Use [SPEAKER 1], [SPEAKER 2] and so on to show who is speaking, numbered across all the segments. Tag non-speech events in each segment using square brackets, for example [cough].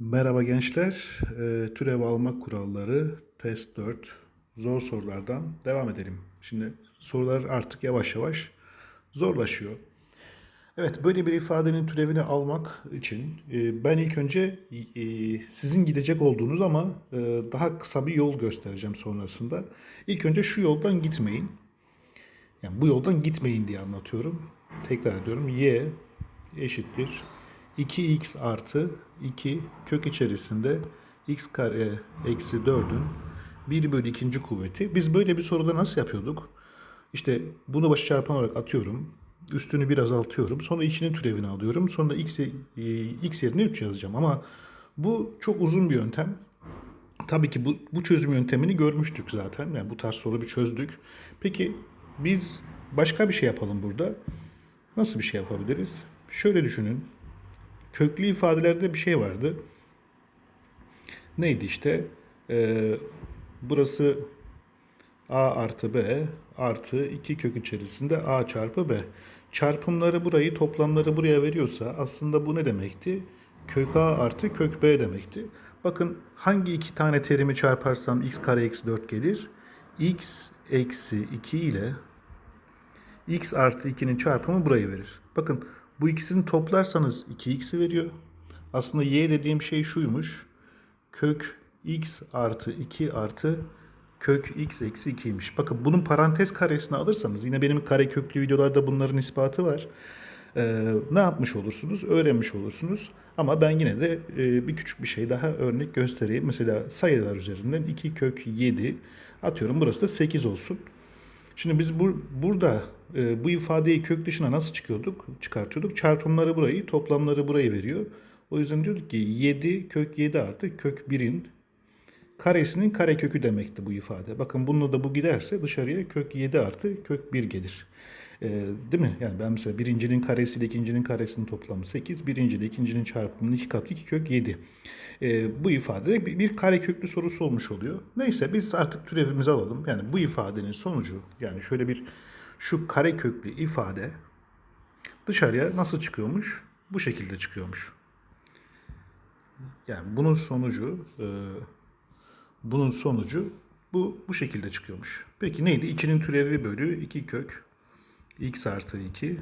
[SPEAKER 1] Merhaba gençler. Ee, türev almak kuralları test 4 zor sorulardan devam edelim. Şimdi sorular artık yavaş yavaş zorlaşıyor. Evet böyle bir ifadenin türevini almak için e, ben ilk önce e, sizin gidecek olduğunuz ama e, daha kısa bir yol göstereceğim sonrasında. İlk önce şu yoldan gitmeyin. Yani bu yoldan gitmeyin diye anlatıyorum. Tekrar ediyorum. Y eşittir 2x artı 2 kök içerisinde x kare eksi 4'ün 1 bölü ikinci kuvveti. Biz böyle bir soruda nasıl yapıyorduk? İşte bunu başı çarpan olarak atıyorum. Üstünü bir azaltıyorum. Sonra içinin türevini alıyorum. Sonra x, e, x yerine 3 yazacağım. Ama bu çok uzun bir yöntem. Tabii ki bu, bu çözüm yöntemini görmüştük zaten. Yani bu tarz soru bir çözdük. Peki biz başka bir şey yapalım burada. Nasıl bir şey yapabiliriz? Şöyle düşünün. Köklü ifadelerde bir şey vardı. Neydi işte? Ee, burası a artı b artı 2 kök içerisinde a çarpı b. Çarpımları burayı, toplamları buraya veriyorsa aslında bu ne demekti? Kök a artı kök b demekti. Bakın hangi iki tane terimi çarparsam x kare eksi 4 gelir? x eksi 2 ile x artı 2'nin çarpımı burayı verir. Bakın bu ikisini toplarsanız 2x'i veriyor. Aslında y dediğim şey şuymuş. Kök x artı 2 artı kök x eksi 2'ymiş. Bakın bunun parantez karesini alırsanız yine benim kare köklü videolarda bunların ispatı var. Ee, ne yapmış olursunuz? Öğrenmiş olursunuz. Ama ben yine de e, bir küçük bir şey daha örnek göstereyim. Mesela sayılar üzerinden 2 kök 7 atıyorum. Burası da 8 olsun. Şimdi biz bu, burada e, bu ifadeyi kök dışına nasıl çıkıyorduk? Çıkartıyorduk. Çarpımları burayı, toplamları burayı veriyor. O yüzden diyorduk ki 7 kök 7 artı kök 1'in karesinin kare kökü demekti bu ifade. Bakın bununla da bu giderse dışarıya kök 7 artı kök 1 gelir. E, değil mi? Yani ben mesela birincinin karesiyle ikincinin karesinin toplamı 8. Birinci ile ikincinin çarpımının iki katı 2 kök 7. E, bu ifade bir, bir kare köklü sorusu olmuş oluyor. Neyse biz artık türevimizi alalım. Yani bu ifadenin sonucu yani şöyle bir şu kare köklü ifade dışarıya nasıl çıkıyormuş? Bu şekilde çıkıyormuş. Yani bunun sonucu e, bunun sonucu bu bu şekilde çıkıyormuş. Peki neydi? İçinin türevi bölü 2 kök x artı 2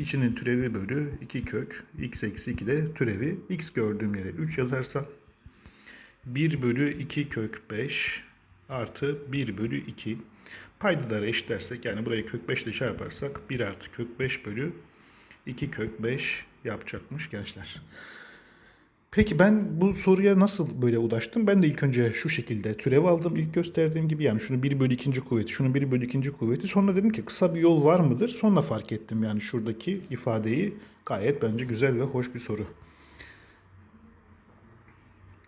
[SPEAKER 1] İçinin türevi bölü 2 kök. X eksi 2 de türevi. X gördüğüm yere 3 yazarsam 1 bölü 2 kök 5 artı 1 bölü 2 paydaları eşitlersek yani burayı kök 5 ile çarparsak 1 artı kök 5 bölü 2 kök 5 yapacakmış gençler. Peki ben bu soruya nasıl böyle ulaştım? Ben de ilk önce şu şekilde türev aldım. İlk gösterdiğim gibi yani şunu 1 bölü 2. kuvveti, şunu 1 bölü 2. kuvveti. Sonra dedim ki kısa bir yol var mıdır? Sonra fark ettim yani şuradaki ifadeyi gayet bence güzel ve hoş bir soru.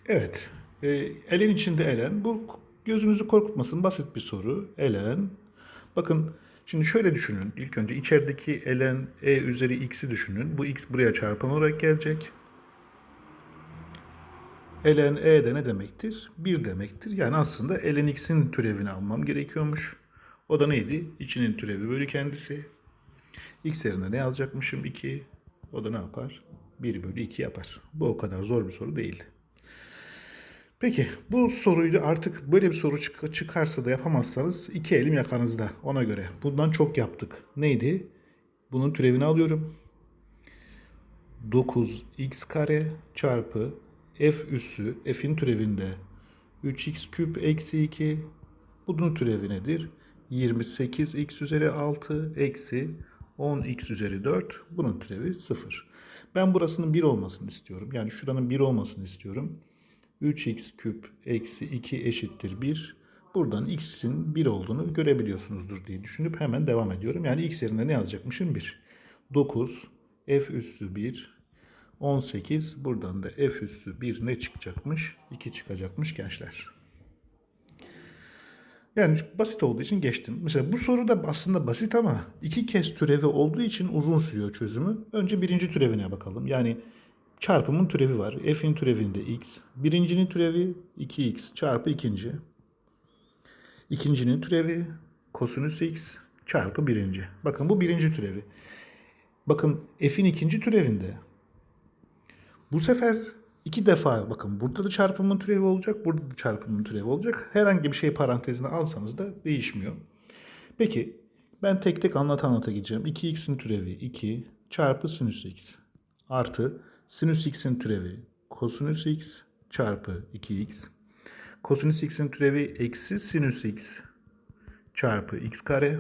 [SPEAKER 1] Evet. E, elen içinde elen. Bu gözünüzü korkutmasın. Basit bir soru. Elen. Bakın şimdi şöyle düşünün. İlk önce içerideki elen e üzeri x'i düşünün. Bu x buraya çarpan olarak gelecek. Ln e de ne demektir? 1 demektir. Yani aslında ln x'in türevini almam gerekiyormuş. O da neydi? İçinin türevi bölü kendisi. x yerine ne yazacakmışım? 2. O da ne yapar? 1 bölü 2 yapar. Bu o kadar zor bir soru değildi. Peki bu soruyu artık böyle bir soru çık- çıkarsa da yapamazsanız iki elim yakanızda ona göre. Bundan çok yaptık. Neydi? Bunun türevini alıyorum. 9x kare çarpı f üssü f'in türevinde 3x küp eksi 2 bunun türevi nedir? 28x üzeri 6 eksi 10x üzeri 4 bunun türevi 0. Ben burasının 1 olmasını istiyorum. Yani şuranın 1 olmasını istiyorum. 3x küp eksi 2 eşittir 1. Buradan x'in 1 olduğunu görebiliyorsunuzdur diye düşünüp hemen devam ediyorum. Yani x yerine ne yazacakmışım? 1. 9 f üssü 1 18 buradan da f üssü 1 ne çıkacakmış? 2 çıkacakmış gençler. Yani basit olduğu için geçtim. Mesela bu soru da aslında basit ama iki kez türevi olduğu için uzun sürüyor çözümü. Önce birinci türevine bakalım. Yani çarpımın türevi var. F'in türevinde x. Birincinin türevi 2x çarpı ikinci. İkincinin türevi kosinüs x çarpı birinci. Bakın bu birinci türevi. Bakın f'in ikinci türevinde bu sefer iki defa bakın burada da çarpımın türevi olacak, burada da çarpımın türevi olacak. Herhangi bir şey parantezine alsanız da değişmiyor. Peki ben tek tek anlata anlata gideceğim. 2x'in türevi 2 çarpı sinüs x artı sinüs x'in türevi kosinüs x çarpı 2x. Kosinüs x'in türevi eksi sinüs x çarpı x kare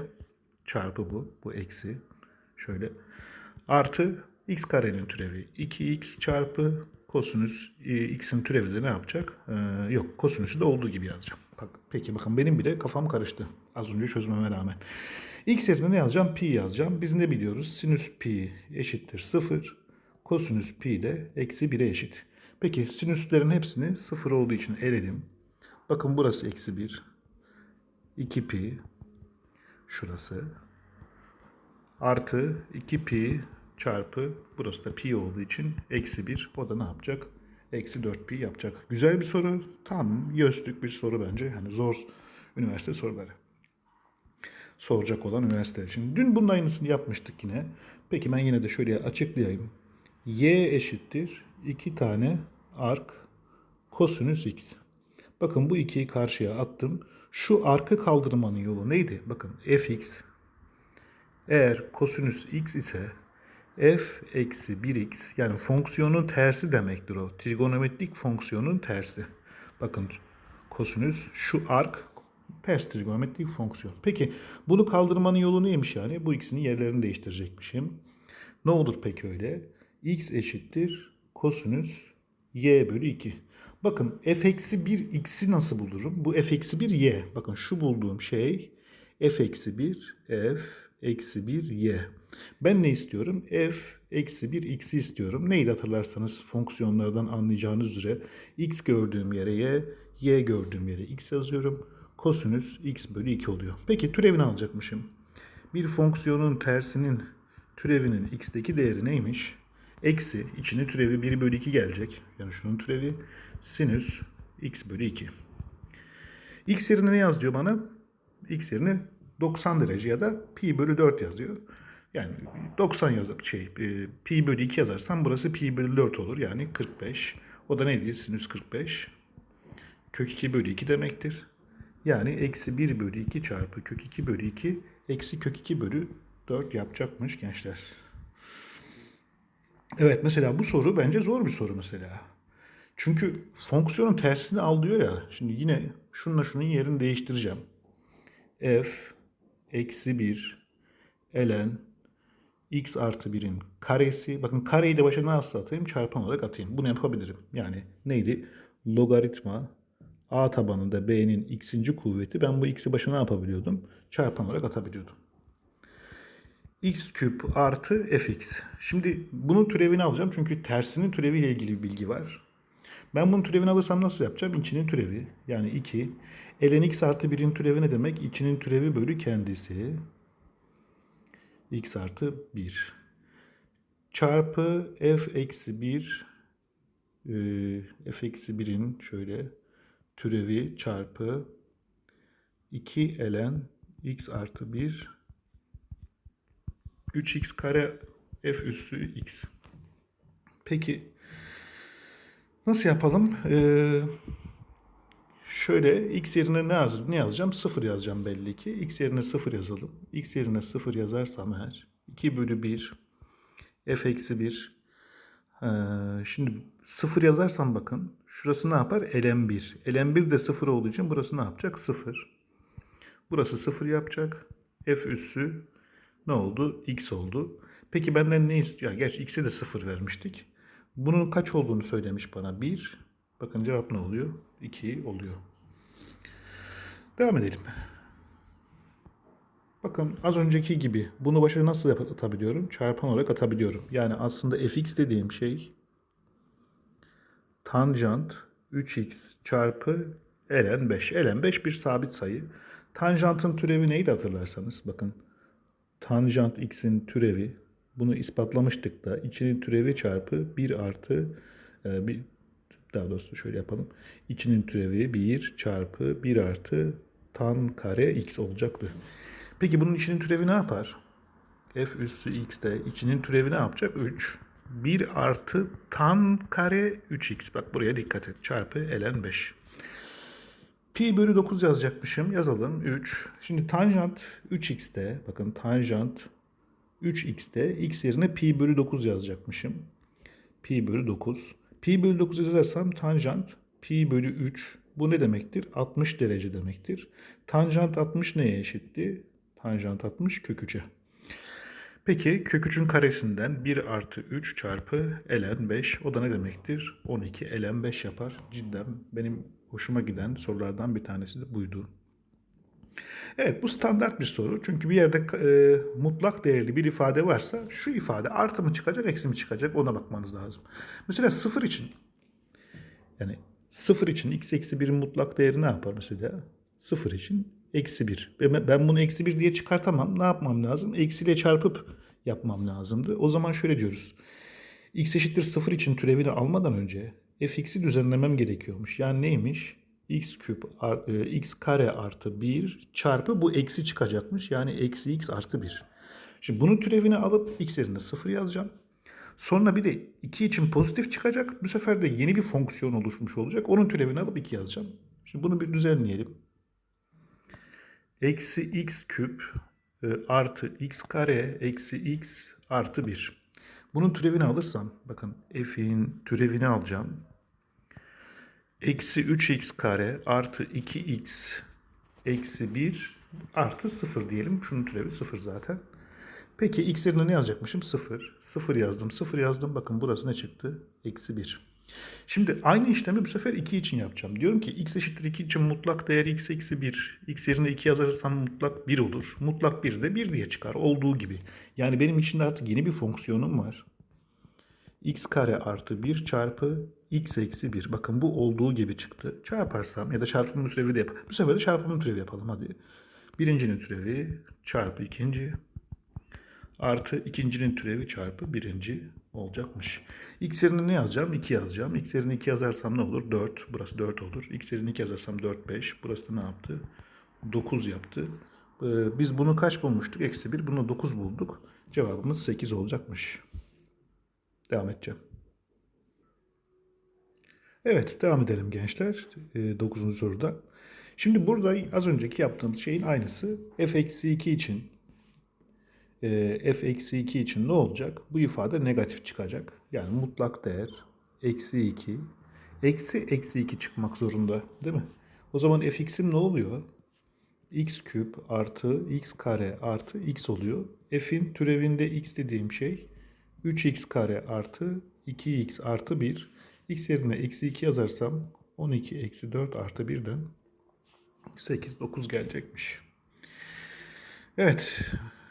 [SPEAKER 1] çarpı bu. Bu eksi. Şöyle. Artı x karenin türevi 2x çarpı kosinüs e, x'in türevi de ne yapacak? Ee, yok kosinüsü de olduğu gibi yazacağım. Bak, peki bakın benim bile kafam karıştı. Az önce çözmeme rağmen. X yerine ne yazacağım? Pi yazacağım. Biz ne biliyoruz? Sinüs pi eşittir 0. Kosinüs pi de eksi 1'e eşit. Peki sinüslerin hepsini 0 olduğu için eledim. Bakın burası eksi 1. 2 pi. Şurası. Artı 2 pi çarpı burası da pi olduğu için eksi 1. O da ne yapacak? Eksi 4 pi yapacak. Güzel bir soru. Tam yözlük bir soru bence. Hani zor üniversite soruları. Soracak olan üniversite için. Dün bunun aynısını yapmıştık yine. Peki ben yine de şöyle açıklayayım. Y eşittir 2 tane ark kosinüs x. Bakın bu 2'yi karşıya attım. Şu arkı kaldırmanın yolu neydi? Bakın fx eğer kosinüs x ise f eksi 1x yani fonksiyonun tersi demektir o. Trigonometrik fonksiyonun tersi. Bakın kosinüs şu ark ters trigonometrik fonksiyon. Peki bunu kaldırmanın yolu neymiş yani? Bu ikisinin yerlerini değiştirecekmişim. Ne olur peki öyle? x eşittir kosinüs y bölü 2. Bakın f eksi 1 x'i nasıl bulurum? Bu f eksi 1 y. Bakın şu bulduğum şey f eksi 1 f eksi 1 y. Ben ne istiyorum? f eksi 1 x'i istiyorum. Neydi hatırlarsanız fonksiyonlardan anlayacağınız üzere x gördüğüm yere y, y gördüğüm yere x yazıyorum. Kosinüs x bölü 2 oluyor. Peki türevini alacakmışım. Bir fonksiyonun tersinin türevinin x'teki değeri neymiş? Eksi içine türevi 1 bölü 2 gelecek. Yani şunun türevi sinüs x bölü 2. X yerine ne yaz diyor bana? X yerine 90 derece ya da pi bölü 4 yazıyor. Yani 90 yazıp şey e, pi bölü 2 yazarsam burası pi bölü 4 olur. Yani 45. O da neydi? Sinüs 45. Kök 2 bölü 2 demektir. Yani eksi 1 bölü 2 çarpı kök 2 bölü 2 eksi kök 2 bölü 4 yapacakmış gençler. Evet mesela bu soru bence zor bir soru mesela. Çünkü fonksiyonun tersini al diyor ya. Şimdi yine şununla şunun yerini değiştireceğim. f eksi 1 ln x artı 1'in karesi. Bakın kareyi de başa nasıl atayım? Çarpan olarak atayım. Bunu yapabilirim. Yani neydi? Logaritma a tabanında b'nin x'inci kuvveti. Ben bu x'i başa ne yapabiliyordum? Çarpan olarak atabiliyordum x küp artı fx. Şimdi bunun türevini alacağım çünkü tersinin türeviyle ilgili bir bilgi var. Ben bunun türevini alırsam nasıl yapacağım? İçinin türevi yani 2. ln x artı 1'in türevi ne demek? İçinin türevi bölü kendisi. x artı 1. Çarpı f eksi 1 e, f eksi 1'in şöyle türevi çarpı 2 ln x artı 1 3x kare f üssü x. Peki nasıl yapalım? Ee, şöyle x yerine ne, yaz, ne yazacağım? 0 yazacağım belli ki. x yerine 0 yazalım. x yerine 0 yazarsam eğer 2 bölü 1 f eksi 1 ee, şimdi 0 yazarsam bakın şurası ne yapar? ln1. ln1 de 0 olduğu için burası ne yapacak? 0. Burası 0 yapacak. f üssü ne oldu? X oldu. Peki benden ne istiyor? Gerçi X'e de 0 vermiştik. Bunun kaç olduğunu söylemiş bana. 1. Bakın cevap ne oluyor? 2 oluyor. Devam edelim. Bakın az önceki gibi bunu başa nasıl atabiliyorum? Çarpan olarak atabiliyorum. Yani aslında fx dediğim şey tanjant 3x çarpı ln 5. ln 5 bir sabit sayı. Tanjantın türevi neydi hatırlarsanız? Bakın tanjant x'in türevi bunu ispatlamıştık da içinin türevi çarpı 1 artı e, bir daha doğrusu şöyle yapalım. İçinin türevi 1 çarpı 1 artı tan kare x olacaktı. Peki bunun içinin türevi ne yapar? f üssü x de içinin türevi ne yapacak? 3. 1 artı tan kare 3x. Bak buraya dikkat et. Çarpı ln 5. Pi bölü 9 yazacakmışım. Yazalım 3. Şimdi tanjant 3x'te. Bakın tanjant 3x'te x yerine pi bölü 9 yazacakmışım. Pi bölü 9. Pi bölü 9 yazarsam tanjant pi bölü 3. Bu ne demektir? 60 derece demektir. Tanjant 60 neye eşitti? Tanjant 60 kök 3'e. Peki kök 3'ün karesinden 1 artı 3 çarpı ln 5 o da ne demektir? 12 ln 5 yapar. Cidden benim hoşuma giden sorulardan bir tanesi de buydu. Evet bu standart bir soru. Çünkü bir yerde e, mutlak değerli bir ifade varsa şu ifade artı mı çıkacak eksi mi çıkacak ona bakmanız lazım. Mesela sıfır için yani sıfır için x eksi 1'in mutlak değeri ne yapar mesela? Sıfır için eksi 1. Ben bunu eksi 1 diye çıkartamam. Ne yapmam lazım? Eksiyle çarpıp yapmam lazımdı. O zaman şöyle diyoruz. x eşittir 0 için türevini almadan önce fx'i düzenlemem gerekiyormuş. Yani neymiş? X küp e, x kare artı 1 çarpı bu eksi çıkacakmış. Yani eksi x artı 1. Şimdi bunun türevini alıp x yerine 0 yazacağım. Sonra bir de 2 için pozitif çıkacak. Bu sefer de yeni bir fonksiyon oluşmuş olacak. Onun türevini alıp 2 yazacağım. Şimdi bunu bir düzenleyelim. Eksi x küp e, artı x kare eksi x artı 1. Bunun türevini alırsam bakın f'in türevini alacağım. Eksi 3x kare artı 2x eksi 1 artı 0 diyelim. Şunun türevi 0 zaten. Peki x yerine ne yazacakmışım? 0. 0 yazdım. 0 yazdım. Bakın burası ne çıktı? Eksi 1. Şimdi aynı işlemi bu sefer 2 için yapacağım. Diyorum ki x eşittir 2 için mutlak değer x eksi 1. x yerine 2 yazarsam mutlak 1 olur. Mutlak 1 de 1 diye çıkar. Olduğu gibi. Yani benim içinde artık yeni bir fonksiyonum var. x kare artı 1 çarpı x eksi 1. Bakın bu olduğu gibi çıktı. Çarparsam ya da çarpımın türevi de yap. Bu sefer de çarpımın türevi yapalım hadi. Birincinin türevi çarpı ikinci artı ikincinin türevi çarpı birinci olacakmış. X yerine ne yazacağım? 2 yazacağım. X yerine 2 yazarsam ne olur? 4. Burası 4 olur. X yerine 2 yazarsam 4, 5. Burası da ne yaptı? 9 yaptı. Ee, biz bunu kaç bulmuştuk? Eksi 1. Bunu 9 bulduk. Cevabımız 8 olacakmış. Devam edeceğim. Evet devam edelim gençler. 9. soruda. Şimdi burada az önceki yaptığımız şeyin aynısı. f eksi 2 için e, f eksi 2 için ne olacak? Bu ifade negatif çıkacak. Yani mutlak değer eksi 2 eksi eksi 2 çıkmak zorunda değil mi? O zaman fx'im ne oluyor? x küp artı x kare artı x oluyor. F'in türevinde x dediğim şey 3x kare artı 2x artı 1. x yerine eksi 2 yazarsam 12 eksi 4 artı 1'den 8, 9 gelecekmiş. Evet.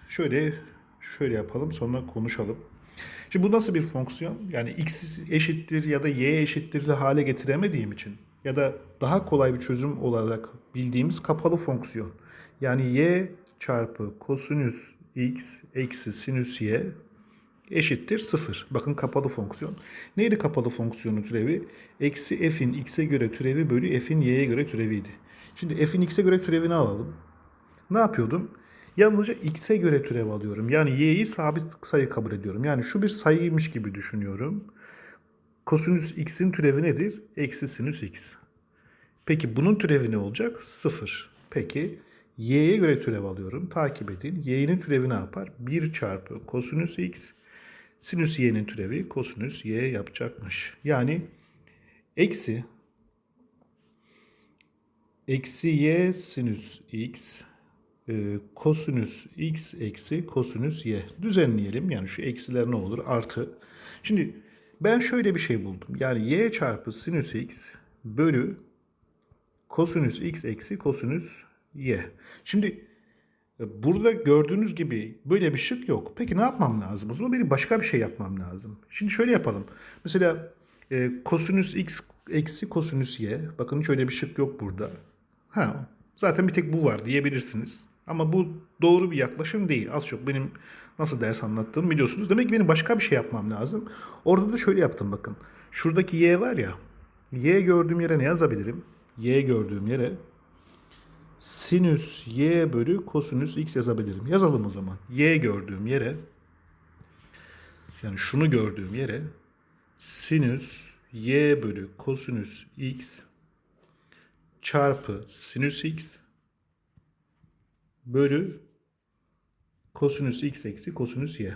[SPEAKER 1] Şöyle şöyle yapalım sonra konuşalım. Şimdi bu nasıl bir fonksiyon? Yani x eşittir ya da y eşittir hale getiremediğim için ya da daha kolay bir çözüm olarak bildiğimiz kapalı fonksiyon. Yani y çarpı kosinüs x eksi sinüs y eşittir 0. Bakın kapalı fonksiyon. Neydi kapalı fonksiyonun türevi? Eksi f'in x'e göre türevi bölü f'in y'ye göre türeviydi. Şimdi f'in x'e göre türevini alalım. Ne yapıyordum? Yalnızca x'e göre türev alıyorum. Yani y'yi sabit sayı kabul ediyorum. Yani şu bir sayıymış gibi düşünüyorum. Kosinüs x'in türevi nedir? Eksi sinüs x. Peki bunun türevi ne olacak? 0. Peki y'ye göre türev alıyorum. Takip edin. y'nin türevi ne yapar? 1 çarpı kosinüs x. Sinüs y'nin türevi kosinüs y yapacakmış. Yani eksi eksi y sinüs x e, kosinüs x eksi kosinüs y. Düzenleyelim. Yani şu eksiler ne olur? Artı. Şimdi ben şöyle bir şey buldum. Yani y çarpı sinüs x bölü kosinüs x eksi kosinüs y. Şimdi burada gördüğünüz gibi böyle bir şık yok. Peki ne yapmam lazım? O zaman benim başka bir şey yapmam lazım. Şimdi şöyle yapalım. Mesela e, kosinüs x eksi kosinüs y. Bakın şöyle bir şık yok burada. Ha, zaten bir tek bu var diyebilirsiniz. Ama bu doğru bir yaklaşım değil. Az çok benim nasıl ders anlattığımı biliyorsunuz. Demek ki benim başka bir şey yapmam lazım. Orada da şöyle yaptım bakın. Şuradaki y var ya. Y gördüğüm yere ne yazabilirim? Y gördüğüm yere sinüs y bölü kosinüs x yazabilirim. Yazalım o zaman. Y gördüğüm yere yani şunu gördüğüm yere sinüs y bölü kosinüs x çarpı sinüs x bölü kosinüs x eksi kosinüs y.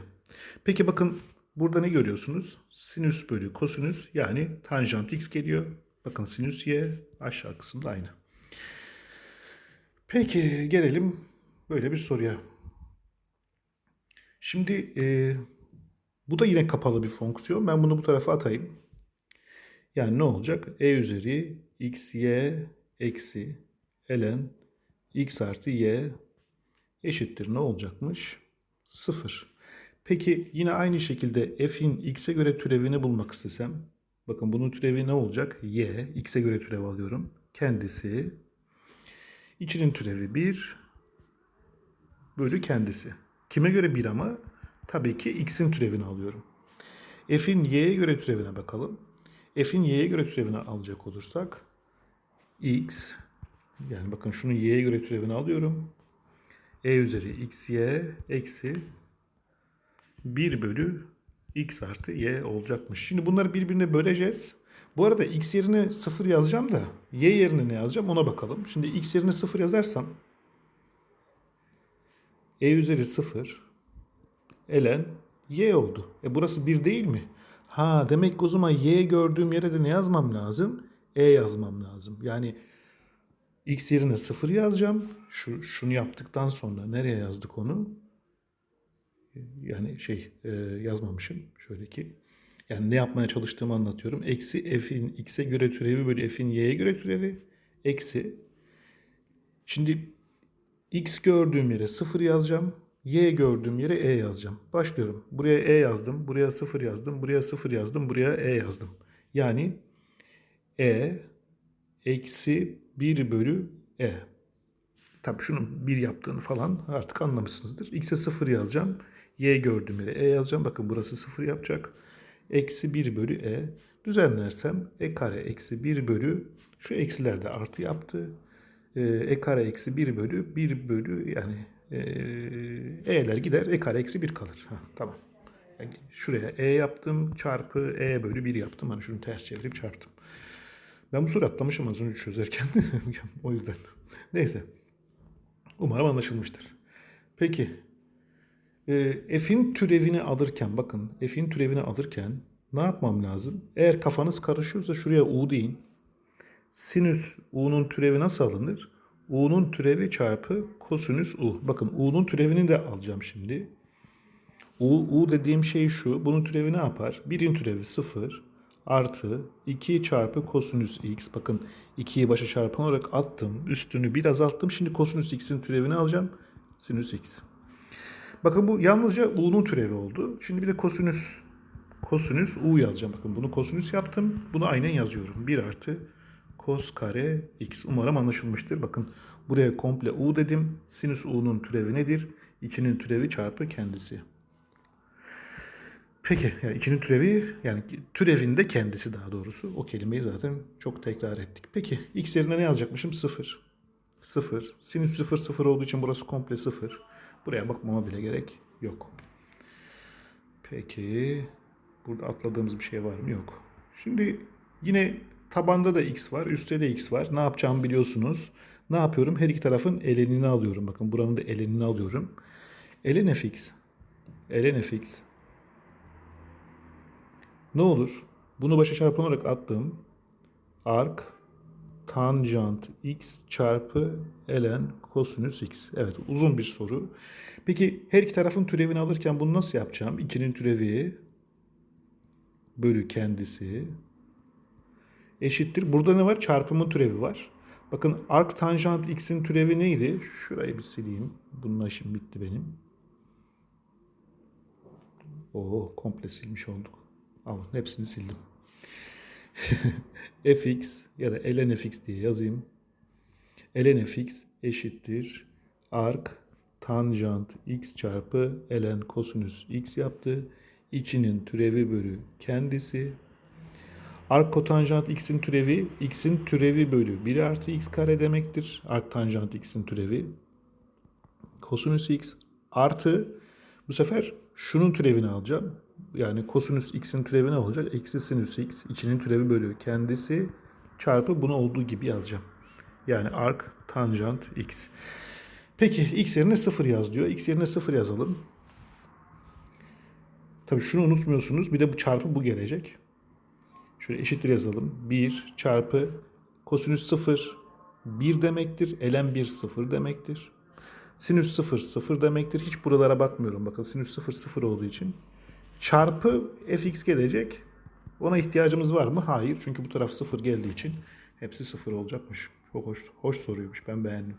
[SPEAKER 1] Peki bakın burada ne görüyorsunuz? Sinüs bölü kosinüs yani tanjant x geliyor. Bakın sinüs y aşağı kısımda aynı. Peki gelelim böyle bir soruya. Şimdi e, bu da yine kapalı bir fonksiyon. Ben bunu bu tarafa atayım. Yani ne olacak? e üzeri x y eksi ln x artı y eşittir ne olacakmış? 0. Peki yine aynı şekilde f'in x'e göre türevini bulmak istesem bakın bunun türevi ne olacak? y x'e göre türev alıyorum. Kendisi içinin türevi 1 bölü kendisi. Kime göre 1 ama? Tabii ki x'in türevini alıyorum. F'in y'ye göre türevine bakalım. F'in y'ye göre türevini alacak olursak x yani bakın şunu y'ye göre türevini alıyorum. e üzeri x y eksi 1 bölü x artı y olacakmış. Şimdi bunları birbirine böleceğiz. Bu arada x yerine 0 yazacağım da y yerine ne yazacağım ona bakalım. Şimdi x yerine 0 yazarsam e üzeri 0 elen y oldu. E burası 1 değil mi? Ha demek ki o zaman y gördüğüm yere de ne yazmam lazım? E yazmam lazım. Yani x yerine 0 yazacağım. Şu, şunu yaptıktan sonra nereye yazdık onu? Yani şey e, yazmamışım. Şöyle ki. Yani ne yapmaya çalıştığımı anlatıyorum. Eksi f'in x'e göre türevi bölü f'in y'ye göre türevi. Eksi. Şimdi x gördüğüm yere 0 yazacağım. Y gördüğüm yere E yazacağım. Başlıyorum. Buraya E yazdım. Buraya 0 yazdım. Buraya 0 yazdım. Buraya E yazdım. Yani E eksi 1 bölü E. Tabii şunun 1 yaptığını falan artık anlamışsınızdır. X'e 0 yazacağım. Y gördüğüm yere E yazacağım. Bakın burası 0 yapacak. Eksi 1 bölü E. Düzenlersem E kare eksi 1 bölü şu eksiler de artı yaptı. Ee, E kare eksi 1 bölü 1 bölü yani e, E'ler gider. E kare eksi 1 kalır. Ha, tamam. Yani şuraya E yaptım çarpı E bölü 1 yaptım. Hani şunu ters çevirip çarptım. Ben bu soru atlamışım az önce çözerken. [laughs] o yüzden. Neyse. Umarım anlaşılmıştır. Peki. E, F'in türevini alırken bakın F'in türevini alırken ne yapmam lazım? Eğer kafanız karışıyorsa şuraya U deyin. Sinüs U'nun türevi nasıl alınır? U'nun türevi çarpı kosinüs U. Bakın U'nun türevini de alacağım şimdi. U, U dediğim şey şu. Bunun türevi ne yapar? 1'in türevi 0 artı 2 çarpı kosinüs x. Bakın 2'yi başa çarpan olarak attım. Üstünü bir azalttım. Şimdi kosinüs x'in türevini alacağım. Sinüs x. Bakın bu yalnızca u'nun türevi oldu. Şimdi bir de kosinüs kosinüs u yazacağım. Bakın bunu kosinüs yaptım. Bunu aynen yazıyorum. 1 artı kos kare x. Umarım anlaşılmıştır. Bakın buraya komple u dedim. Sinüs u'nun türevi nedir? İçinin türevi çarpı kendisi. Peki yani içinin türevi yani türevinde kendisi daha doğrusu. O kelimeyi zaten çok tekrar ettik. Peki x yerine ne yazacakmışım? 0. 0. Sinüs 0 0 olduğu için burası komple 0. Buraya bakmama bile gerek yok. Peki burada atladığımız bir şey var mı? Yok. Şimdi yine tabanda da x var, üstte de x var. Ne yapacağımı biliyorsunuz. Ne yapıyorum? Her iki tarafın elenini alıyorum. Bakın buranın da elenini alıyorum. Ln fx. Ln fx. Ne olur? Bunu başa çarpan olarak attım. Arc tanjant x çarpı ln kosinüs x. Evet uzun bir soru. Peki her iki tarafın türevini alırken bunu nasıl yapacağım? İçinin türevi bölü kendisi eşittir. Burada ne var? Çarpımın türevi var. Bakın arc tanjant x'in türevi neydi? Şurayı bir sileyim. Bununla işim bitti benim. Oo komple silmiş olduk. Ama hepsini sildim. [laughs] fx ya da ln fx diye yazayım. ln fx eşittir arc tanjant x çarpı ln kosinüs x yaptı. İçinin türevi bölü kendisi. Arc kotanjant x'in türevi x'in türevi bölü 1 artı x kare demektir. Arc tanjant x'in türevi. Kosinüs x artı bu sefer şunun türevini alacağım. Yani kosinüs x'in türevi ne olacak? Eksi sinüs x içinin türevi bölü kendisi çarpı bunu olduğu gibi yazacağım. Yani arc tanjant x. Peki x yerine 0 yaz diyor. x yerine 0 yazalım. Tabii şunu unutmuyorsunuz. Bir de bu çarpı bu gelecek. Şöyle eşittir yazalım. 1 çarpı kosinüs 0 1 demektir. Ln 1 0 demektir. Sinüs 0 0 demektir. Hiç buralara bakmıyorum. Bakın sinüs 0 0 olduğu için. Çarpı fx gelecek. Ona ihtiyacımız var mı? Hayır. Çünkü bu taraf 0 geldiği için hepsi 0 olacakmış. Çok hoş, hoş soruymuş. Ben beğendim.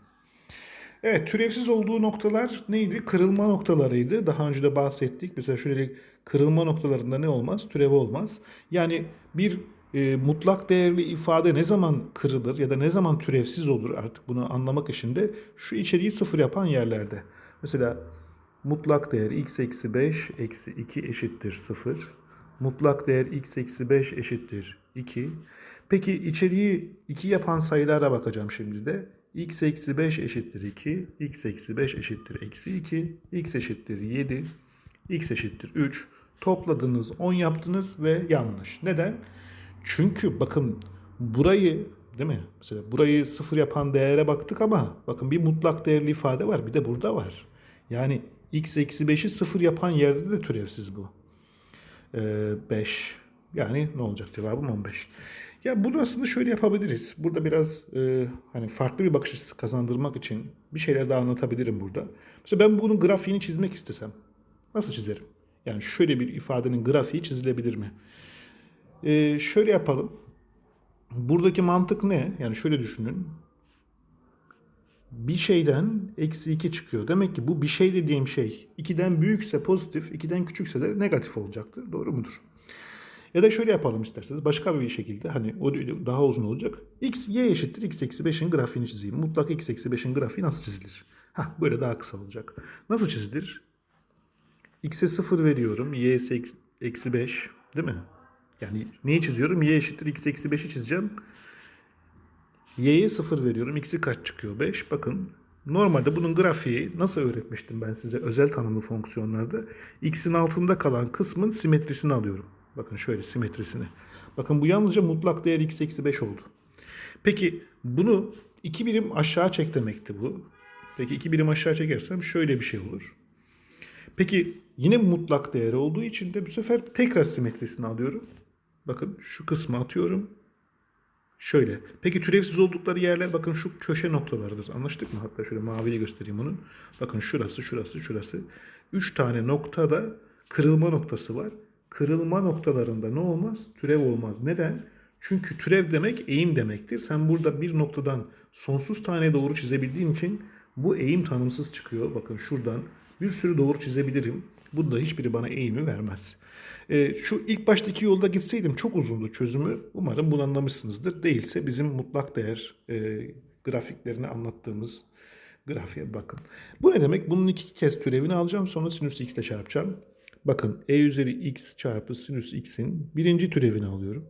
[SPEAKER 1] Evet, türevsiz olduğu noktalar neydi? Kırılma noktalarıydı. Daha önce de bahsettik. Mesela şöyle kırılma noktalarında ne olmaz? Türev olmaz. Yani bir e, mutlak değerli ifade ne zaman kırılır ya da ne zaman türevsiz olur artık bunu anlamak için de şu içeriği sıfır yapan yerlerde. Mesela mutlak değer x eksi 5 eksi 2 eşittir 0. Mutlak değer x eksi 5 eşittir 2. Peki içeriği 2 yapan sayılara bakacağım şimdi de. x eksi 5 eşittir 2, x eksi 5 eşittir eksi 2, x eşittir 7, x eşittir 3. Topladınız 10 yaptınız ve yanlış. Neden? Çünkü bakın burayı değil mi? Mesela burayı sıfır yapan değere baktık ama bakın bir mutlak değerli ifade var bir de burada var. Yani x eksi 5'i sıfır yapan yerde de türevsiz bu. Ee, 5. Yani ne olacak cevabım 15. Ya bunu aslında şöyle yapabiliriz. Burada biraz e, hani farklı bir bakış açısı kazandırmak için bir şeyler daha anlatabilirim burada. Mesela ben bunun grafiğini çizmek istesem nasıl çizerim? Yani şöyle bir ifadenin grafiği çizilebilir mi? Ee, şöyle yapalım. Buradaki mantık ne? Yani şöyle düşünün. Bir şeyden eksi 2 çıkıyor. Demek ki bu bir şey dediğim şey 2'den büyükse pozitif, 2'den küçükse de negatif olacaktır. Doğru mudur? Ya da şöyle yapalım isterseniz. Başka bir şekilde hani o daha uzun olacak. x, y eşittir x eksi 5'in grafiğini çizeyim. Mutlak x eksi 5'in grafiği nasıl çizilir? Hah böyle daha kısa olacak. Nasıl çizilir? x'e 0 veriyorum. y eksi 5 değil mi? Yani neyi çiziyorum? y eşittir x eksi 5'i çizeceğim. Y'ye 0 veriyorum. x'i kaç çıkıyor? 5. Bakın normalde bunun grafiği nasıl öğretmiştim ben size özel tanımlı fonksiyonlarda? x'in altında kalan kısmın simetrisini alıyorum. Bakın şöyle simetrisini. Bakın bu yalnızca mutlak değer x eksi 5 oldu. Peki bunu iki birim aşağı çek demekti bu. Peki iki birim aşağı çekersem şöyle bir şey olur. Peki yine mutlak değeri olduğu için de bu sefer tekrar simetrisini alıyorum. Bakın şu kısmı atıyorum. Şöyle. Peki türevsiz oldukları yerler bakın şu köşe noktalarıdır. Anlaştık mı? Hatta şöyle maviyle göstereyim onun. Bakın şurası, şurası, şurası. Üç tane noktada kırılma noktası var. Kırılma noktalarında ne olmaz? Türev olmaz. Neden? Çünkü türev demek eğim demektir. Sen burada bir noktadan sonsuz tane doğru çizebildiğin için bu eğim tanımsız çıkıyor. Bakın şuradan bir sürü doğru çizebilirim. Bunda hiçbiri bana eğimi vermez. E, şu ilk baştaki yolda gitseydim çok uzundu çözümü. Umarım bunu anlamışsınızdır. Değilse bizim mutlak değer e, grafiklerini anlattığımız grafiğe bakın. Bu ne demek? Bunun iki kez türevini alacağım. Sonra sinüs x ile çarpacağım. Bakın e üzeri x çarpı sinüs x'in birinci türevini alıyorum.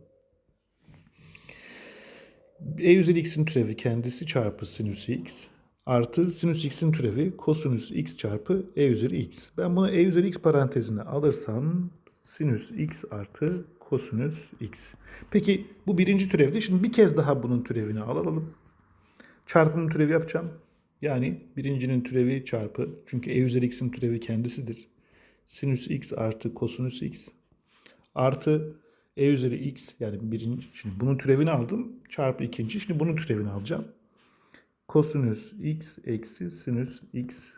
[SPEAKER 1] e üzeri x'in türevi kendisi çarpı sinüs x artı sinüs x'in türevi kosinüs x çarpı e üzeri x. Ben bunu e üzeri x parantezine alırsam sinüs x artı kosinüs x. Peki bu birinci türevde. Şimdi bir kez daha bunun türevini alalım. Çarpımın türevi yapacağım. Yani birincinin türevi çarpı. Çünkü e üzeri x'in türevi kendisidir. Sinüs x artı kosinüs x artı e üzeri x yani birinci. Şimdi bunun türevini aldım. Çarpı ikinci. Şimdi bunun türevini alacağım. Kosinüs x eksi sinüs x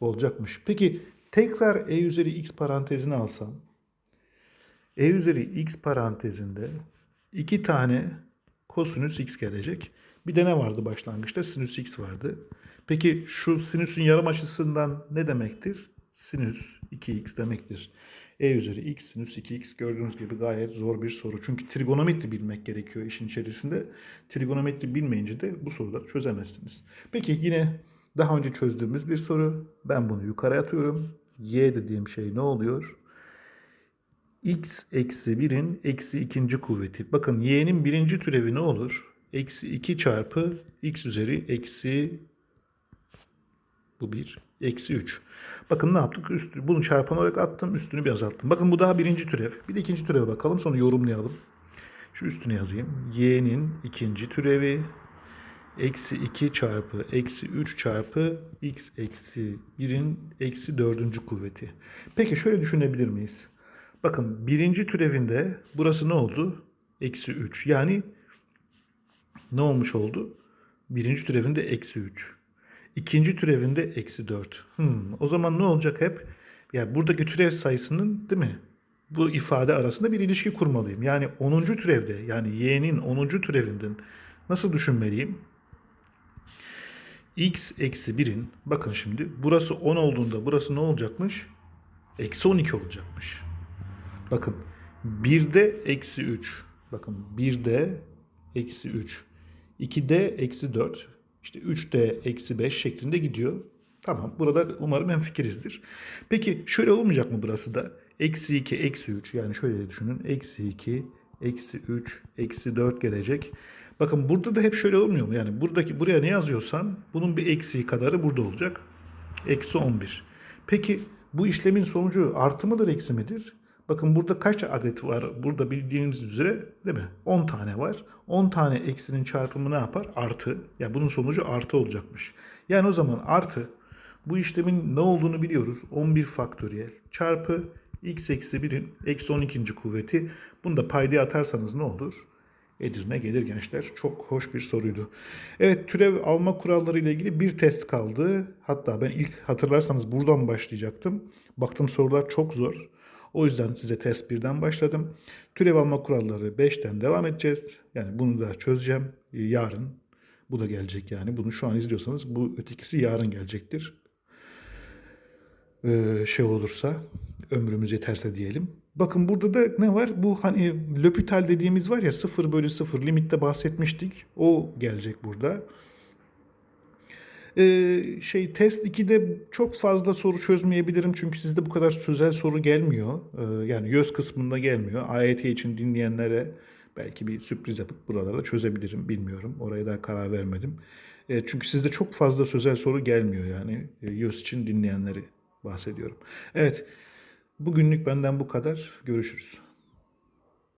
[SPEAKER 1] olacakmış. Peki tekrar e üzeri x parantezini alsam e üzeri x parantezinde iki tane kosinüs x gelecek. Bir de ne vardı başlangıçta? Sinüs x vardı. Peki şu sinüsün yarım açısından ne demektir? Sinüs 2x demektir. E üzeri x sinüs 2x gördüğünüz gibi gayet zor bir soru. Çünkü trigonometri bilmek gerekiyor işin içerisinde. Trigonometri bilmeyince de bu soruları çözemezsiniz. Peki yine daha önce çözdüğümüz bir soru. Ben bunu yukarı atıyorum. Y dediğim şey ne oluyor? x eksi 1'in eksi ikinci kuvveti. Bakın y'nin birinci türevi ne olur? Eksi 2 çarpı x üzeri eksi bu 1. Eksi 3. Bakın ne yaptık? Üstü, bunu çarpan olarak attım. Üstünü bir azalttım. Bakın bu daha birinci türev. Bir de ikinci türeve bakalım. Sonra yorumlayalım. Şu üstüne yazayım. Y'nin ikinci türevi eksi 2 çarpı eksi 3 çarpı x eksi 1'in eksi dördüncü kuvveti. Peki şöyle düşünebilir miyiz? Bakın birinci türevinde burası ne oldu? Eksi 3. Yani ne olmuş oldu? Birinci türevinde eksi 3. İkinci türevinde eksi 4. Hmm, o zaman ne olacak hep? Ya buradaki türev sayısının değil mi? Bu ifade arasında bir ilişki kurmalıyım. Yani 10. türevde yani y'nin 10. türevinden nasıl düşünmeliyim? x eksi 1'in bakın şimdi burası 10 olduğunda burası ne olacakmış? Eksi 12 olacakmış. Bakın 1'de eksi 3. Bakın 1'de eksi 3. 2'de eksi 4. İşte 3'de eksi 5 şeklinde gidiyor. Tamam burada umarım hemfikirizdir. Peki şöyle olmayacak mı burası da? Eksi 2, eksi 3 yani şöyle düşünün. Eksi 2, eksi 3, eksi 4 gelecek. Bakın burada da hep şöyle olmuyor mu? Yani buradaki buraya ne yazıyorsan bunun bir eksiği kadarı burada olacak. Eksi 11. Peki bu işlemin sonucu artı mıdır eksi midir? Bakın burada kaç adet var? Burada bildiğiniz üzere değil mi? 10 tane var. 10 tane eksinin çarpımı ne yapar? Artı. Yani bunun sonucu artı olacakmış. Yani o zaman artı bu işlemin ne olduğunu biliyoruz. 11 faktöriyel çarpı x eksi 1'in eksi 12. kuvveti. Bunu da paydaya atarsanız ne olur? Edirne gelir gençler. Çok hoş bir soruydu. Evet türev alma kuralları ile ilgili bir test kaldı. Hatta ben ilk hatırlarsanız buradan başlayacaktım. Baktım sorular çok zor. O yüzden size test birden başladım. Türev alma kuralları 5'ten devam edeceğiz. Yani bunu da çözeceğim yarın. Bu da gelecek yani. Bunu şu an izliyorsanız bu ötekisi yarın gelecektir. Ee, şey olursa ömrümüz yeterse diyelim. Bakın burada da ne var? Bu hani L'Hopital dediğimiz var ya 0 bölü 0 limitte bahsetmiştik. O gelecek burada. Ee, şey test 2'de çok fazla soru çözmeyebilirim çünkü sizde bu kadar sözel soru gelmiyor. Ee, yani YÖS kısmında gelmiyor. AYT için dinleyenlere belki bir sürpriz yapıp buralara çözebilirim bilmiyorum. Oraya daha karar vermedim. Ee, çünkü sizde çok fazla sözel soru gelmiyor yani Ee, YÖS için dinleyenleri bahsediyorum. Evet bugünlük benden bu kadar. Görüşürüz.